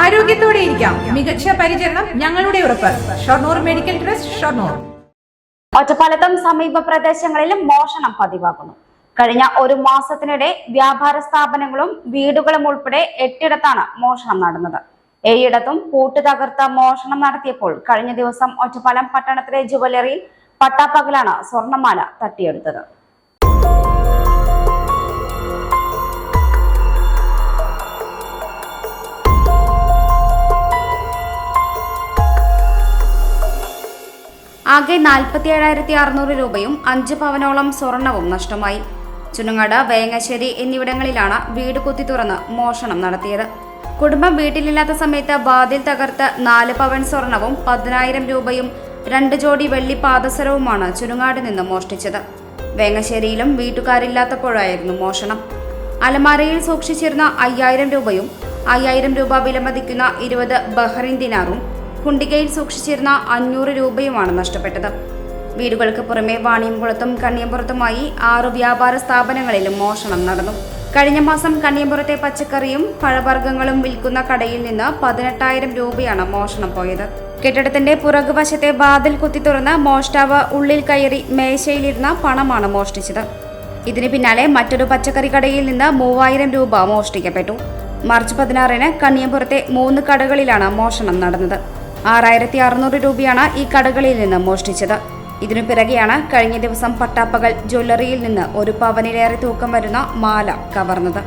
ആരോഗ്യത്തോടെ ഇരിക്കാം. മികച്ച പരിചരണം ഞങ്ങളുടെ ഉറപ്പ്. Shoranur medical trust Shoranur. ഒറ്റപ്പാലത്തും സമീപ പ്രദേശങ്ങളിലും മോഷണം പതിവാകുന്നു. കഴിഞ്ഞ ഒരു മാസത്തിനിടെ വ്യാപാര സ്ഥാപനങ്ങളും വീടുകളും ഉൾപ്പെടെ എട്ടിടത്താണ് മോഷണം നടന്നത്. ഏഴിടത്തും പൂട്ട് തകർത്ത് മോഷണം നടത്തിയപ്പോൾ കഴിഞ്ഞ ദിവസം ഒറ്റപ്പാലം പട്ടണത്തിലെ ജുവലറിയിൽ പട്ടാപ്പകലാണ് സ്വർണമാല തട്ടിയെടുത്തത്. ആകെ നാൽപ്പത്തി ഏഴായിരത്തി അറുന്നൂറ് രൂപയും അഞ്ച് പവനോളം സ്വർണവും നഷ്ടമായി. ചുനങ്ങാട് വേങ്ങശ്ശേരി എന്നിവിടങ്ങളിലാണ് വീട് കുത്തി തുറന്ന് മോഷണം നടത്തിയത്. കുടുംബം വീട്ടിലില്ലാത്ത സമയത്ത് വാതിൽ തകർത്ത് നാല് പവൻ സ്വർണവും പതിനായിരം രൂപയും രണ്ട് ജോഡി വെള്ളി പാദസരവുമാണ് ചുരുങ്ങാട് നിന്ന് മോഷ്ടിച്ചത്. വേങ്ങശ്ശേരിയിലും വീട്ടുകാരില്ലാത്തപ്പോഴായിരുന്നു മോഷണം. അലമാരയിൽ സൂക്ഷിച്ചിരുന്ന അയ്യായിരം രൂപയും അയ്യായിരം രൂപ വിലമതിക്കുന്ന ഇരുപത് ബഹ്റിൻ ദിനാറും കുണ്ടികയിൽ സൂക്ഷിച്ചിരുന്ന അഞ്ഞൂറ് രൂപയുമാണ് നഷ്ടപ്പെട്ടത്. വീടുകൾക്ക് പുറമെ വാണിയംകുളത്തും കണ്ണിയമ്പുറത്തുമായി ആറു വ്യാപാര സ്ഥാപനങ്ങളിലും മോഷണം നടന്നു. കഴിഞ്ഞ മാസം കണ്ണിയമ്പുറത്തെ പച്ചക്കറിയും പഴവർഗങ്ങളും വിൽക്കുന്ന കടയിൽ നിന്ന് പതിനെട്ടായിരം രൂപയാണ് മോഷണം പോയത്. കെട്ടിടത്തിന്റെ പുറകുവശത്തെ വാതിൽ കുത്തി തുറന്ന് മോഷ്ടാവ് ഉള്ളിൽ കയറി മേശയിലിരുന്ന പണമാണ് മോഷ്ടിച്ചത്. ഇതിന് പിന്നാലെ മറ്റൊരു പച്ചക്കറി കടയിൽ നിന്ന് മൂവായിരം രൂപ മോഷ്ടിക്കപ്പെട്ടു. മാർച്ച് പതിനാറിന് കണ്ണിയമ്പുറത്തെ മൂന്ന് കടകളിലാണ് മോഷണം നടന്നത്. ആറായിരത്തി അറുന്നൂറ് രൂപയാണ് ഈ കടകളിൽ നിന്ന് മോഷ്ടിച്ചത്. ഇതിനു പിറകെയാണ് കഴിഞ്ഞ ദിവസം പട്ടാപ്പകൽ ജ്വല്ലറിയിൽ നിന്ന് ഒരു പവനിലേറെ തൂക്കം വരുന്ന മാല കവർന്നത്.